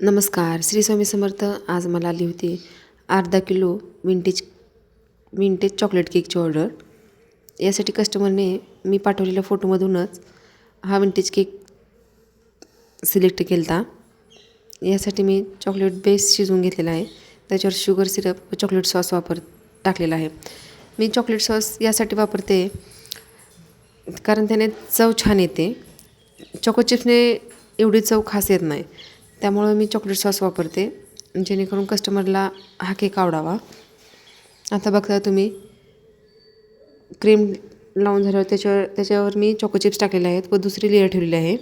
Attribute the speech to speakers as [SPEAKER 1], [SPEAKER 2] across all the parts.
[SPEAKER 1] नमस्कार श्री स्वामी समर्थ. आज मला आली होती अर्धा किलो विंटेज विंटेज चॉकलेट केकची ऑर्डर यासाठी कस्टमरने मी पाठवलेल्या फोटोमधूनच हा विंटेज केक सिलेक्ट केला होता यासाठी मी चॉकलेट बेस शिजवून घेतलेला आहे. त्याच्यावर शुगर सिरप व चॉकलेट सॉस वापर टाकलेला आहे. मी चॉकलेट सॉस यासाठी वापरते कारण त्याने चव छान येते. चॉको चिप्सने एवढी चव खास येत नाही. त्यामुळं मी चॉकलेट सॉस वापरते. जेणेकरून कस्टमरला हा केक आवडावा. आता बघता तुम्ही क्रीम लावून झाल्यावर त्याच्यावर त्याच्यावर मी चॉको चिप्स टाकलेले आहेत. व दुसरी लेअर ठेवलेली आहे.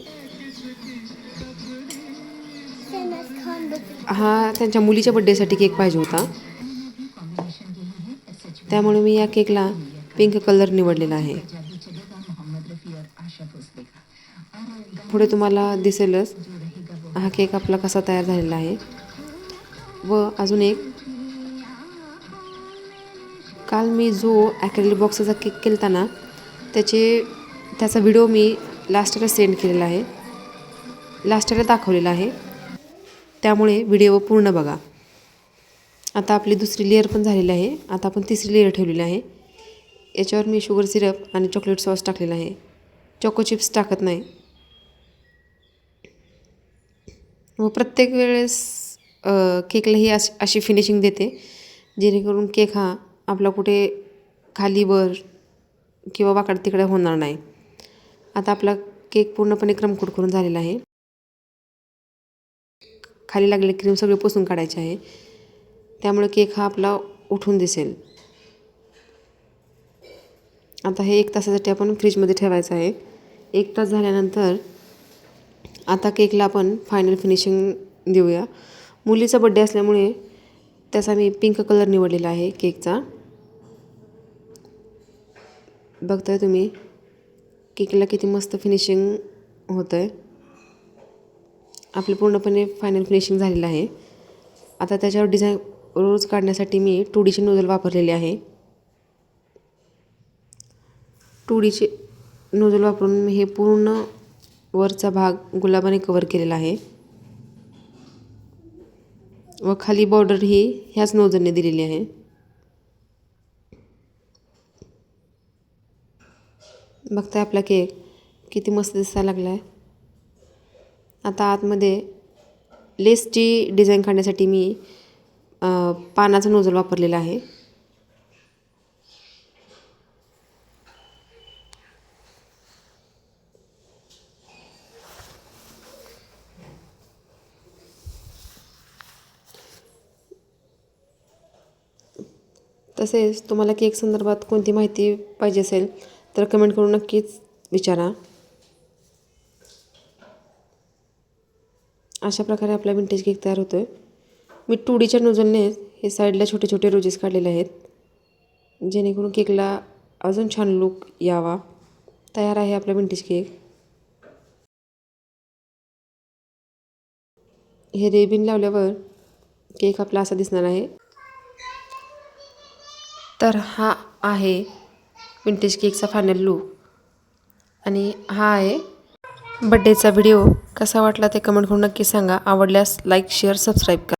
[SPEAKER 1] हा त्यांच्या मुलीच्या बड्डेसाठी केक पाहिजे होता. त्यामुळे मी या केकला पिंक कलर निवडलेला आहे. पुढे तुम्हाला दिसेलच. हा केक आपला कसा तयार झालेला आहे. व अजून एक. काल मी जो ॲक्रेलिक बॉक्सचा केक केला ना त्याचे त्याचा व्हिडिओ मी लास्टला सेंड केलेला आहे. लास्टला दाखवलेला आहे. त्यामुळे व्हिडिओ पूर्ण बघा. आता आपली दुसरी लेअर पण झालेली आहे. आता आपण तिसरी लेअर ठेवलेली आहे. याच्यावर मी शुगर सिरप आणि चॉकलेट सॉस टाकलेला आहे. चॉको चिप्स टाकत नाही. व प्रत्येक वेळेस केकलाही अशी अशी फिनिशिंग देते. जेणेकरून केक हा आपला कुठे खाली वर किंवा वाकड तिकडे होणार नाही. आता आपला केक पूर्णपणे क्रमकुट करून झालेला आहे. खाली लागलेली क्रीम सगळे पुसून काढायचे आहे. त्यामुळे केक हा आपला उठून दिसेल. आता हे एक तासासाठी आपण फ्रीजमध्ये ठेवायचं आहे. एक तास झाल्यानंतर आता केकला आपण फायनल फिनिशिंग देऊया. मुलीचा बड्डे असल्यामुळे त्याचा मी पिंक कलर निवडलेला आहे केकचा. बघताय तुम्ही केकला किती मस्त फिनिशिंग होतं आहे आपलं पूर्णपणे फायनल फिनिशिंग झालेलं आहे. आता त्याच्यावर डिझाईन रोज काढण्यासाठी मी टू डीचे नोझल वापरलेले आहे. टू डीचे नोझल वापरून मी हे पूर्ण वरचा भाग गुलाबाने कवर केलेला आहे. व खाली बॉर्डर ही ह्याच नोजरने दिलेली आहे. बघताय आपला केक किती मस्त दिसायला लागला आहे आता आतमध्ये लेसची डिझाईन काढण्यासाठी मी पानाचा नोजल वापरलेला आहे. तसेच तुम्हाला केक संदर्भात कोणती माहिती पाहिजे असेल तर कमेंट करून नक्कीच विचारा. अशा प्रकारे आपला विंटेज केक तयार होतो आहे मी टुडीच्या नोजलने हे साईडला छोटे छोटे रोजेस काढलेले आहेत जेणेकरून केकला अजून छान लुक यावा. तयार आहे आपला विंटेज केक हे रेबिन लावल्यावर केक आपला असा दिसणार आहे. तर हा आहे विंटेज केकचा फायनल लूक आणि हा आहे बड्डेचा व्हिडिओ कसा वाटला ते कमेंट करून नक्की सांगा. आवडल्यास लाईक शेअर सबस्क्राईब करा.